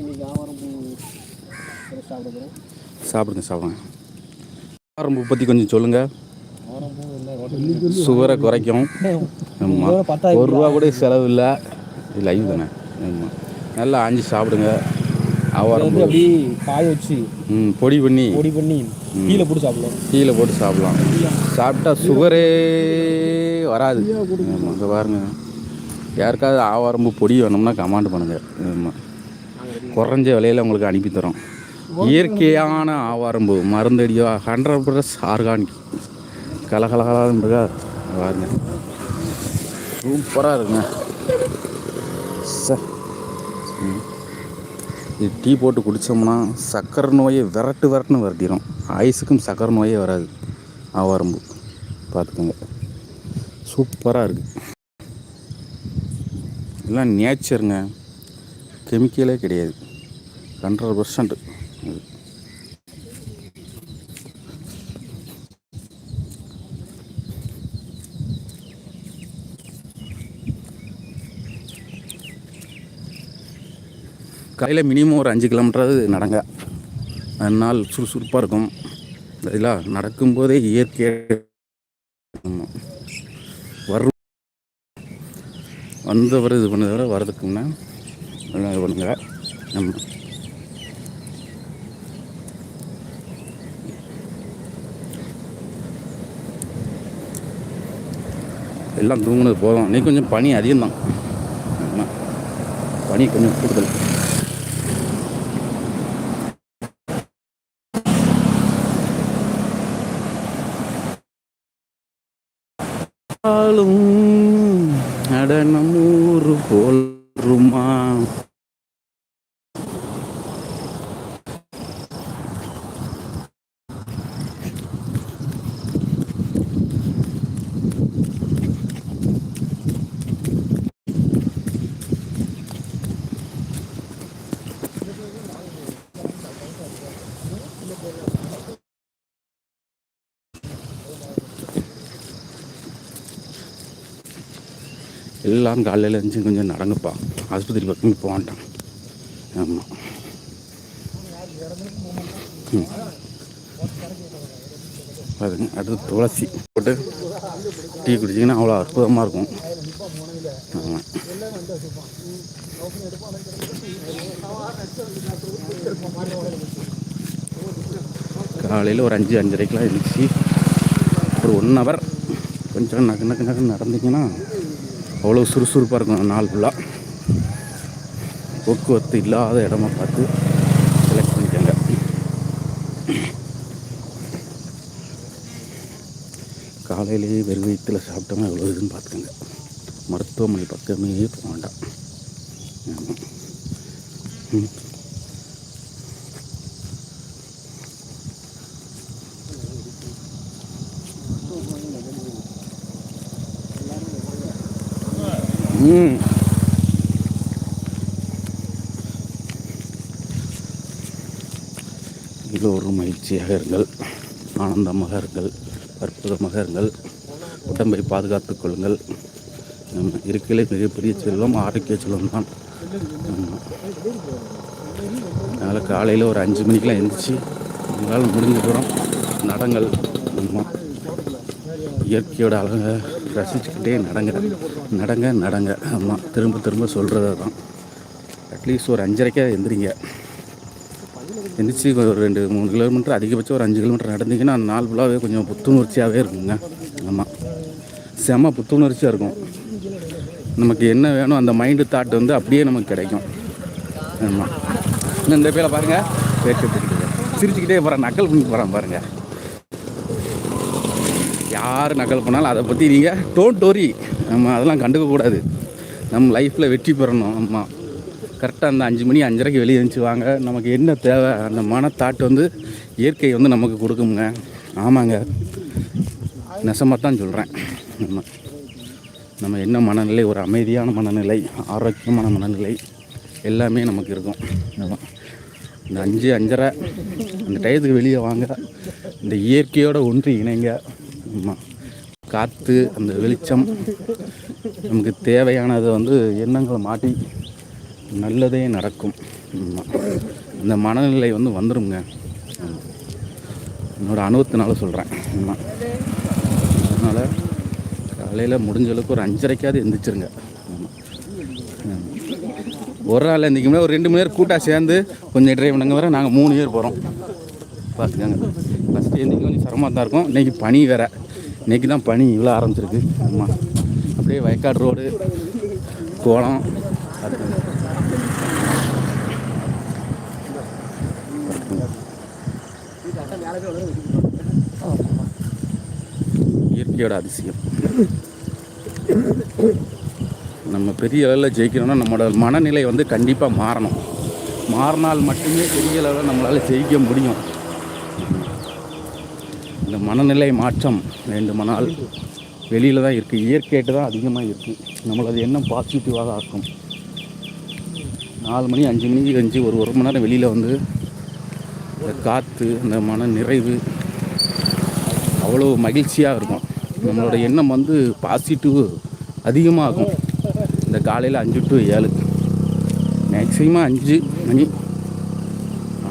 இன்னைக்கு ஆவாரம் சாப்பிடுங்க சாப்பிடுங்க. ஆரம்பு பற்றி கொஞ்சம் சொல்லுங்கள் ஆவாரம் சுகரை குறைக்கும். ஆமாம் ஒரு ரூபா கூட செலவு இல்லை. இது லைவ் தானே? ஆமாம் நல்லா ஆஞ்சி சாப்பிடுங்க. ஆவாரம் அப்படி காய வச்சு ம் பொடி பண்ணி. பொடி பண்ணி கீழே போட்டு சாப்பிடலாம். கீழே போட்டு சாப்பிடலாம். சாப்பிட்டா சுகரே வராது. ஆமாம் இங்கே பாருங்க. யாருக்காவது ஆவாரம்பு பொடி வேணும்னா கமாண்ட் பண்ணுங்கள் ஆமாம் குறைஞ்ச விலையில் உங்களுக்கு அனுப்பித்தரோம் இயற்கையான ஆவாரம்பு மருந்தடியோ ஹண்ட்ரட் பர்சன்ட் ஆர்கானிக் கலகலகலாக இருக்கா. பாருங்க. சூப்பராக இருக்குங்க. சார் இது டீ போட்டு குடித்தோம்னா சக்கரை நோயை விரட்டு விரட்டுன்னு விரட்டிடும் ஐஸுக்கும் சக்கரை நோயே வராது. ஆவாரம்பு. பார்த்துக்கோங்க. சூப்பராக இருக்குது எல்லாம் நேச்சருங்க கெமிக்கலே கிடையாது. ஹண்ட்ரட் பர்சன்ட் காலையில் மினிமம் ஒரு அஞ்சு கிலோமீட்டராவது நடங்க. அதனால் சுறுசுறுப்பாக இருக்கும். இதெல்லாம் நடக்கும்போதே இயற்கை ஆமாம் வரும் வந்தவர் இது பண்ணதை விட வரதுக்கு முன்னே நல்லா இது பண்ணுங்க. ஆமாம் எல்லாம் தூங்கினது போதும். நீ கொஞ்சம் பனி அதிகம்தான். ஆமாம் பனி கொஞ்சம் கூடுதல். ஆளும் நடனம் ஊரு போல்ருமா எல்லாம் காலையில் எழுந்து கொஞ்சம் நடங்கப்பா. ஆஸ்பத்திரி பக்கம் வேண்டாம் ஆமாம் ம். பாருங்க அடுத்து துளசி போட்டு டீ குடிச்சிங்கன்னா அவ்வளோ அற்புதமாக இருக்கும். ஆமாம் காலையில் ஒரு அஞ்சு அஞ்சரைக்கெலாம் இருந்துச்சு ஒரு ஒன் ஹவர் கொஞ்சம் நக்கு நக்கு நக்கு நடந்தீங்கன்னா அவ்வளோ சுறுசுறுப்பாக இருக்கும் நாள் ஃபுல்லாக போக்குவரத்து இல்லாத இடமா பார்த்து செலக்ட் பண்ணிக்கோங்க காலையிலேயே வெறும் வயிற்றில் சாப்பிட்டோம்னா எவ்வளோ இதுன்னு பார்த்துக்கோங்க. மருத்துவமனை பக்கமே போக வேண்டாம். ஆமாம் ம். இது ஒரு மகிழ்ச்சியாக இருங்கள். ஆனந்தமாக இருங்கள் அற்புதமாக இருங்கள் உடம்பை பாதுகாத்துக் கொள்ளுங்கள். நம்ம இருக்கையிலே மிகப்பெரிய செல்வம் ஆரோக்கிய செல்வம் தான் அதனால் காலையில் ஒரு அஞ்சு மணிக்கெலாம் எழுந்திரிச்சு உங்களால் முடிஞ்ச தூரம் நடங்கள். இயற்கையோட அழகை ரசிச்சுக்கிட்டே நடங்க. நடங்க நடங்க. ஆமாம் திரும்ப திரும்ப சொல்கிறது தான் அட்லீஸ்ட் ஒரு அஞ்சரைக்கா எந்திரிங்க. எந்திரிச்சு ஒரு ரெண்டு மூணு கிலோமீட்டர் அதிகபட்சம் ஒரு அஞ்சு கிலோமீட்டர் நடந்தீங்கன்னா அந்த நாள் ஃபுல்லாகவே கொஞ்சம் புத்துணர்ச்சியாகவே இருக்குங்க. ஆமாம் செம புத்துணர்ச்சியாக இருக்கும். நமக்கு என்ன வேணும் அந்த மைண்டு தாட் வந்து அப்படியே நமக்கு கிடைக்கும். ஆமாம் இந்த பேரை பாருங்கள் பேச்சு சிரிச்சுக்கிட்டே போகிறேன் நக்கல் பண்ணி போகிறேன் பாருங்கள் யார் நக்கல் பண்ணாலும் அதை பற்றி நீங்கள் டோன்ட் ஒரி நம்ம அதெல்லாம் கண்டுக்கக்கூடாது நம்ம லைஃப்பில் வெற்றி பெறணும் ஆமாம் கரெக்டாக அந்த அஞ்சு மணி அஞ்சரைக்கு வெளியே எழுந்துச்சு வாங்க. நமக்கு என்ன தேவை? அந்த மனத்தாட்டு வந்து இயற்கை வந்து நமக்கு கொடுக்குங்க ஆமாங்க. நெசமாக தான் சொல்கிறேன் நம்ம நம்ம என்ன மனநிலை? ஒரு அமைதியான மனநிலை ஆரோக்கியமான மனநிலை எல்லாமே நமக்கு இருக்கும். இந்த அஞ்சு அஞ்சரை அந்த டயத்துக்கு வெளியே வாங்க. இந்த இயற்கையோட ஒன்று இணைங்க. ஆமாம் காற்று அந்த வெளிச்சம் நமக்கு தேவையானதை வந்து எண்ணங்களை மாட்டி நல்லதே நடக்கும். இந்த மனநிலை வந்து வந்துடுங்க என்னோடய அனுபவத்தினால சொல்கிறேன் ஆமாம் அதனால் காலையில் முடிஞ்ச அளவுக்கு ஒரு அஞ்சரைக்காவது எந்திரிச்சிருங்க. ஆமாம் ஒரு நாள் எந்திரிக்கும் ஒரு ரெண்டு மணி நேரம் கூட்டாக சேர்ந்து கொஞ்சம் ட்ரைவ் பண்ணுங்க வர நாங்கள் மூணு பேர் போகிறோம் பார்த்துக்கோங்க ஃபஸ்ட்டு இன்றைக்கி கொஞ்சம் சிரமமாக தான் இருக்கும். இன்றைக்கி பனி வேறு. இன்றைக்கி தான் பனி இவ்வளோ ஆரம்பிச்சிருக்கு. ஆமாம் அப்படியே வயக்காடு ரோடு கோலம். இயற்கையோட அதிசயம். நம்ம பெரிய அளவில் ஜெயிக்கணும்னா நம்மளோட மனநிலை வந்து கண்டிப்பாக மாறணும். மாறினால் மட்டுமே பெரிய அளவில் நம்மளால் ஜெயிக்க முடியும். மனநிலை மாற்றம் வேண்டுமானால் வெளியில் தான் இருக்குது இயற்கையிட்ட தான் அதிகமாக இருக்குது நம்மளது எண்ணம் பாசிட்டிவாக ஆக்கும்? நாலு மணி அஞ்சு மணிக்கு அஞ்சு ஒரு ஒரு மணி நேரம் வெளியில் வந்து இந்த காற்று அந்த மன நிறைவு அவ்வளோ மகிழ்ச்சியாக இருக்கும். நம்மளோட எண்ணம் வந்து பாசிட்டிவ் அதிகமாகும். இந்த காலையில் அஞ்சு டு ஏழு. மேக்ஸிமம் அஞ்சு மணி.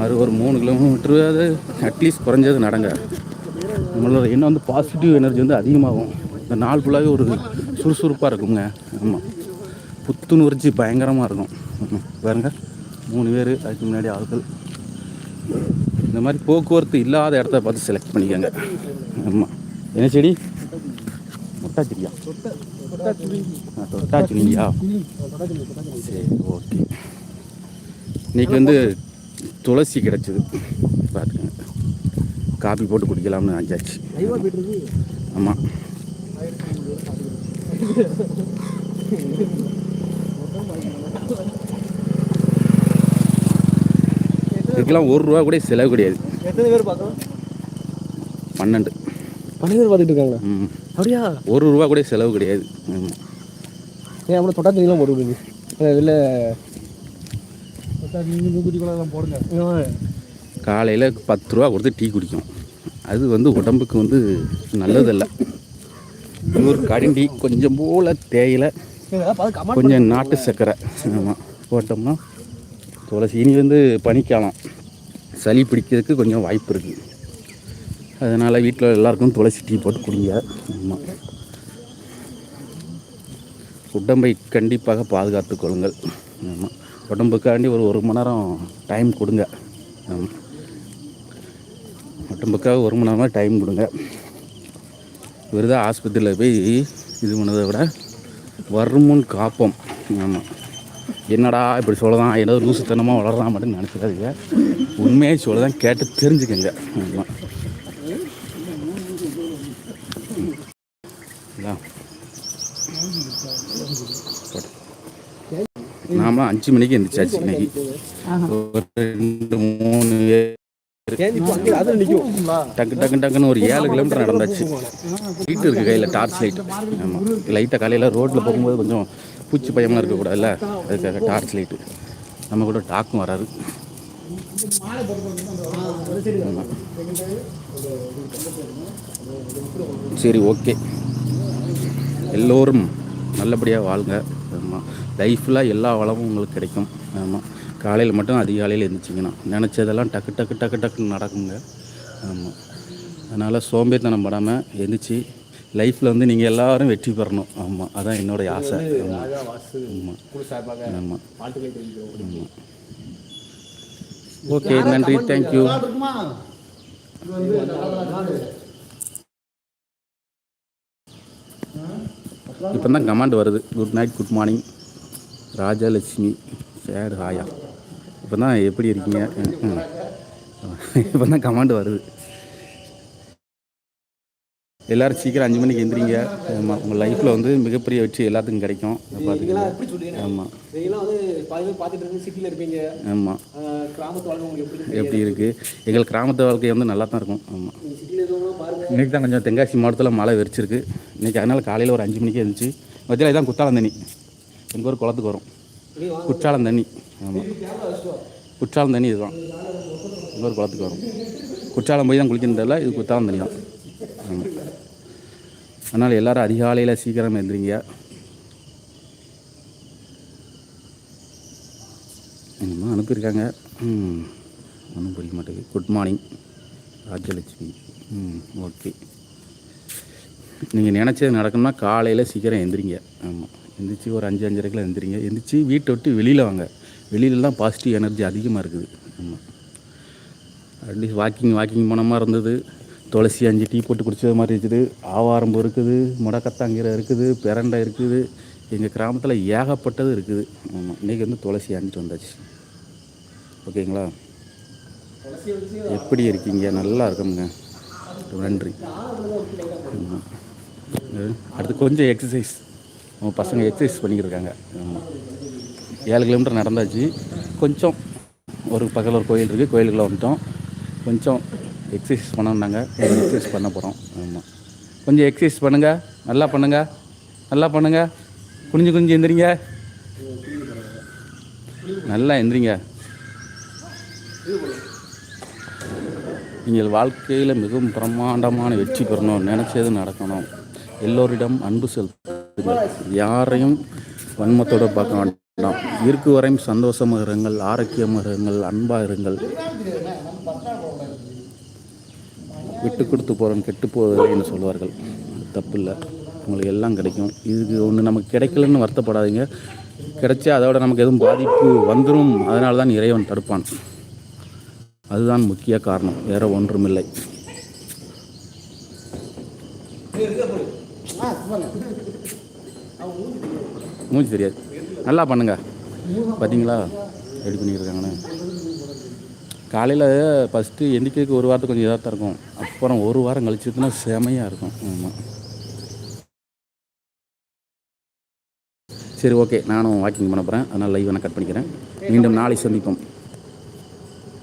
ஆறு ஒரு மூணு கிலோமீட்டர் அது அட்லீஸ்ட் குறைஞ்சது நடங்க. நம்மளோட எண்ணம் வந்து பாசிட்டிவ் எனர்ஜி வந்து அதிகமாகும். இந்த நாள் ஃபுல்லாகவே ஒரு சுறுசுறுப்பாக இருக்குங்க. ஆமாம் புத்துணர்ச்சி பயங்கரமாக இருக்கும். பாருங்க. மூணு பேர் அதுக்கு முன்னாடி ஆட்கள். இந்த மாதிரி போக்குவரத்து இல்லாத இடத்த பார்த்து செலக்ட் பண்ணிக்கோங்க. ஆமாம் என்ன செடி? முட்டா செடியா தொட்டா செடியா சரி ஓகே இன்னைக்கு வந்து துளசி கிடச்சிது. பார்த்துக்கோங்க காபி போட்டு குடிக்கலாம்னு ஆச்சாச்சு ஆமாம் இதுக்கெல்லாம் ஒரு ரூபா கூட செலவு கிடையாது. எத்தனை பேர் பார்த்தோம்? பன்னெண்டு. பன்னெண்டு பேர் பார்த்துட்டு இருக்காங்களா? ம். அப்படியா? ஒரு ரூபா கூட செலவு கிடையாது. ஏன் அவ்வளோ தொட்டா தண்ணிலாம் போட்டு விடுங்க. வெளில தொட்டா தண்ணி குளம் போடுங்க. காலையில் பத்து ரூபா கொடுத்து டீ குடிக்கும். அது வந்து உடம்புக்கு வந்து நல்லதல்ல. ஒரு கரண்டி கொஞ்சம் போல் தேயிலை கொஞ்சம் நாட்டு சர்க்கரை. ஆமாம் போட்டோம்னா துளசி. இனி வந்து பனிக்காலம். சளி பிடிக்கிறதுக்கு கொஞ்சம் வாய்ப்பு இருக்குது அதனால் வீட்டில் எல்லாருக்கும் துளசி டீ போட்டு குடிங்க. ஆமாம் உடம்பை கண்டிப்பாக பாதுகாத்துக் கொள்ளுங்கள். ஆமாம் உடம்புக்காண்டி ஒரு ஒரு மணி நேரம் டைம் கொடுங்க. ஆமாம் உடம்புக்காக ஒரு மணி நேரமாக டைம் கொடுங்க. இவர் தான் ஆஸ்பத்திரியில் போய் இது பண்ணதை விட வருமுன் காப்போம். ஆமாம் என்னடா இப்படி சொல்லலாம்? ஏதோ லூசுத்தனமாக வளரலாம் மட்டும் நினச்சிக்காதீங்க. உண்மையாக சொல்லதான் கேட்டு தெரிஞ்சுக்கங்க. ஆமாம் இதான். நாம அஞ்சு மணிக்கு எந்திரிச்சாச்சு இன்னைக்கு. ஒரு ரெண்டு மூணு டக்கு டக்கு டக்குன்னு ஒரு ஏழு கிலோமீட்டர் நடந்தாச்சு. லைட் இருக்குது கையில் டார்ச் லைட் ஆமாம் லைட்டை காலையில் ரோட்டில் போகும்போது கொஞ்சம் பூச்சி பயமாக இருக்கக்கூடாதுல்ல? அதுக்காக டார்ச் லைட்டு நம்ம கூட டாக்கும் வராது சரி ஓகே. எல்லோரும் நல்லபடியாக வாழுங்க ஆமாம் லைஃப்பில் எல்லா வளமும் உங்களுக்கு கிடைக்கும். ஆமாம் காலையில் மட்டும் அதிகாலையில் எழுந்திரிச்சிங்கன்னா நினச்சதெல்லாம் டக்கு டக்கு டக்கு டக்குன்னு நடக்குங்க. ஆமாம் அதனால் சோம்பேறித்தனம் படாமல் எழுந்திரிச்சு லைஃப்பில் வந்து நீங்கள் எல்லாரும் வெற்றி பெறணும். ஆமாம் அதான் என்னுடைய ஆசை. ஆமாம் ஆமாம் ஆமாம் ஆமாம் ஓகே நன்றி. தேங்க்யூ இப்போ தான் கமாண்ட் வருது. Good night good morning Rajalakshmi சேர் ஹாயா இப்போ தான் எப்படி இருக்கீங்க? இப்போ தான் கமாண்ட் வருது. எல்லாரும் சீக்கிரம் அஞ்சு மணிக்கு எந்திரிங்க. ஆமாம் உங்கள் லைஃப்பில் வந்து மிகப்பெரிய வெற்றி எல்லாத்துக்கும் கிடைக்கும். பார்த்துக்கலாம் ஆமாம் ஆமாம் எப்படி இருக்கு? எப்படி இருக்குது எங்கள் கிராமத்து வாழ்க்கை வந்து நல்லா தான் இருக்கும். ஆமாம் இன்றைக்கி தான் கொஞ்சம் தென்காசி மாவட்டத்தில் மழை வெறிச்சிருக்கு இன்றைக்கி அதனால் காலையில் ஒரு அஞ்சு மணிக்கு இருந்துச்சு மத்தியில் இதான் குத்தாலம் தண்ணி எங்கள் ஊர் குளத்துக்கு வரும். குற்றாலம் தண்ணி. ஆமாம் குற்றாலம் தண்ணி இதுதான். இன்னொரு குளத்துக்கு வரும். குற்றாலம் போய் தான் குளிக்கிறதில்ல இது குற்றாலம் தண்ணி தான். ஆமாம் அதனால் எல்லோரும் அதிகாலையில் சீக்கிரம் எழுந்திரிங்க என்னமோ அனுப்பியிருக்காங்க. ம். ஒன்றும் புரிய மாட்டேங்குது. Good morning Rajalakshmi. ம் ஓகே நீங்கள் நினச்சது நடக்கணும்னா காலையில் சீக்கிரம் எந்திரிங்க. ஆமாம் எந்திரிச்சு ஒரு அஞ்சு அஞ்சரைக்கில் எழுந்திரிங்க எந்திரிச்சு வீட்டை விட்டு வெளியில் வாங்க. வெளியிலலாம் பாசிட்டிவ் எனர்ஜி அதிகமாக இருக்குது. ஆமாம் அட்லீஸ்ட் வாக்கிங் வாக்கிங் போன மாதிரி இருந்தது. துளசி அஞ்சு டீ போட்டு குடிச்சது மாதிரி இருக்குது. ஆவாரம்பு இருக்குது முடக்கத்தாங்கீரை இருக்குது பிரண்டை இருக்குது. எங்கள் கிராமத்தில் ஏகப்பட்டது இருக்குது. ஆமாம் இன்றைக்கி வந்து துளசி அஞ்சிட்டு வந்தாச்சு. ஓகேங்களா? எப்படி இருக்கீங்க? நல்லா இருக்கோமுங்க. நன்றி. ஆமாம். அடுத்து கொஞ்சம் எக்ஸசைஸ் பசங்க எக்ஸசைஸ் பண்ணிக்கிட்டு இருக்காங்க ஆமாம் ஏழு கிலோமீட்டர் நடந்தாச்சு. கொஞ்சம் ஒரு பக்கத்தில் ஒரு கோயில் இருக்குது கோயிலுக்குள்ளே வந்துட்டோம். கொஞ்சம் எக்ஸசைஸ் பண்ணோம்னாங்க கொஞ்சம் எக்ஸசைஸ் பண்ண போகிறோம் ஆமாம் கொஞ்சம் எக்ஸசைஸ் பண்ணுங்கள் நல்லா பண்ணுங்கள் நல்லா பண்ணுங்கள் குனிஞ்சு குனிஞ்சு எந்திரிங்க. நல்லா எந்திரிங்க. நீங்கள் வாழ்க்கையில் மிகவும் பிரம்மாண்டமான வெற்றி பெறணும் நினச்சது நடக்கணும். எல்லோரிடம் அன்பு செலுத்தணும் யாரையும் வன்மத்தோடு பார்க்க வேண்டாம். இருக்கு வரையும் சந்தோஷமாக இருங்கள் ஆரோக்கியமாக இருங்கள் அன்பாக இருங்கள். விட்டு கொடுத்து போகிறோம் கெட்டு போவதில்லைன்னு சொல்வார்கள். தப்பு இல்லை உங்களுக்கு எல்லாம் கிடைக்கும். இதுக்கு ஒன்று நமக்கு கிடைக்கலன்னு வருத்தப்படாதீங்க. கிடைச்சா அதோட நமக்கு எதுவும் பாதிப்பு வந்துடும் அதனால தான் இறைவன் தடுப்பான். அதுதான் முக்கிய காரணம். வேறு ஒன்றுமில்லை. மூஞ்சி தெரியாது. நல்லா பண்ணுங்க. பார்த்தீங்களா ரெடி பண்ணியிருக்காங்கண்ணே காலையில் ஃபஸ்ட்டு எண்ணிக்கைக்கு ஒரு வாரத்துக்கு கொஞ்சம் இதாக தான் இருக்கும். அப்புறம் ஒரு வாரம் கழிச்சிட்டுனா செமையாக இருக்கும். ஆமாம் சரி ஓகே நானும் வாக்கிங் பண்ண போகிறேன் அதனால் லைவ் நான் கட் பண்ணிக்கிறேன். மீண்டும் நாளை சந்திப்போம்.